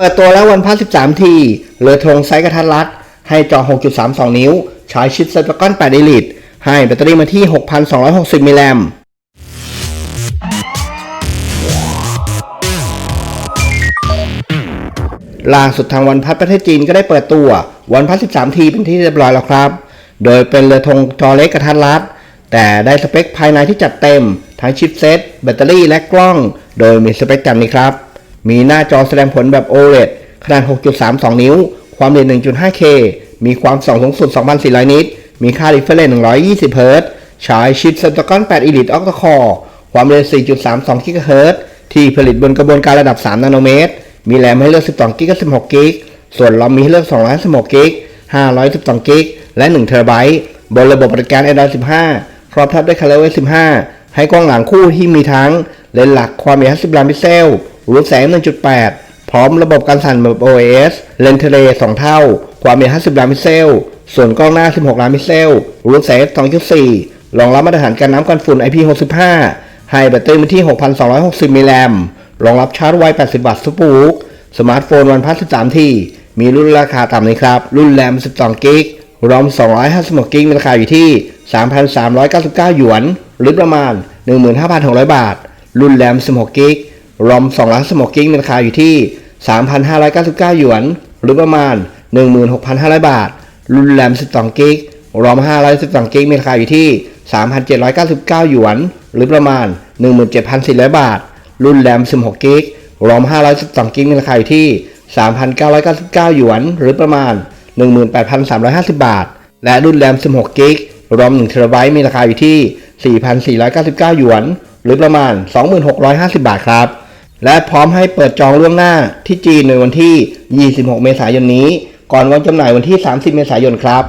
เปิดตัวแล้ววันพัส13 ทีเรือธงไซส์กระทัดรัด ให้จอ 6.32 นิ้ว ใช้ชิป Snapdragon 8 Elite ให้แบตเตอรี่มาที่ 6,260 มิลลิแอมล่าสุดทางวันพัดประเทศจีนก็ได้เปิดตัววันพัด13 ทีเป็นที่เรียบร้อยแล้วครับ โดยเป็นเรือธงจอเล็กกระทัดรัด แต่ได้สเปคภายในที่จัดเต็ม ทั้งชิปเซตแบตเตอรี่และกล้อง โดยมีสเปคจำนี้ครับ มีหน้าจอแสดงผลแบบ OLED ขนาด 6.32 นิ้ว ความเร็ว 1.5K มีความส่องสูงสุด 2,400 นิต มีค่า refresh 120เฮิรตซ์ใช้ชิป Snapdragon 8 Elite Octa Core ความเร็ว4.32 GHz ที่ผลิตบนกระบวนการระดับ 3 นาโนเมตร มีแรมให้เลือก 12กิกกับ16กิกส่วนรอมมีให้เลือก216กิก512กิกและ1เทราไบต์บนระบบปฏิการ Android 15 ครอบทับด้วย ColorOS 15 ให้กล้องหลังคู่ที่มีทั้งเลนส์หลักความยาว50ล้านพิกเซลรูแสง 1.8 พร้อมระบบการสั่นแบบ OIS เลนส์เทเล2 เท่า ความยาว50ล้านพิกเซล ส่วนกล้องหน้า 16 ล้านพิกเซลรูแสง 2.4 รองรับมาตรฐานการน้ำกันฝุ่น IP65 ให้แบตเตอรี่มาที่ 6,260 มิลลิแอมป์รองรับชาร์จไว 80 วัตต์ซุปเปอร์บุ๊กสมาร์ทโฟนวันพัส13 ทีมีรุ่นราคาต่ำนี้ครับ รุ่นแรม 12 กิกรอม256กิกมีราคาอยู่ที่ 3,399 หยวน หรือประมาณ 15,600 บาท รุ่นแรม 16 กิก รอม216 กิกมีราคาอยู่ที่ 3,599 หยวน หรือประมาณ 16,500 บาท รุ่นแรม 12 กิก รอม512 กิกมีราคาอยู่ที่ 3,799 หยวน หรือประมาณ 17,400 บาท รุ่นแรม 16 กิก รอม512 กิกมีราคาอยู่ที่ 3,999 หยวน หรือประมาณ 18,350 บาท และรุ่นแรม 16 กิก รอม1เทราไบต์มีราคาอยู่ที่ 4,499 หยวน หรือประมาณ 2650 บาทครับ และพร้อมให้เปิดจองล่วงหน้าที่จีนในวันที่ 26 เมษายนนี้ ก่อนวันจำหน่ายวันที่ 30 เมษายนครับ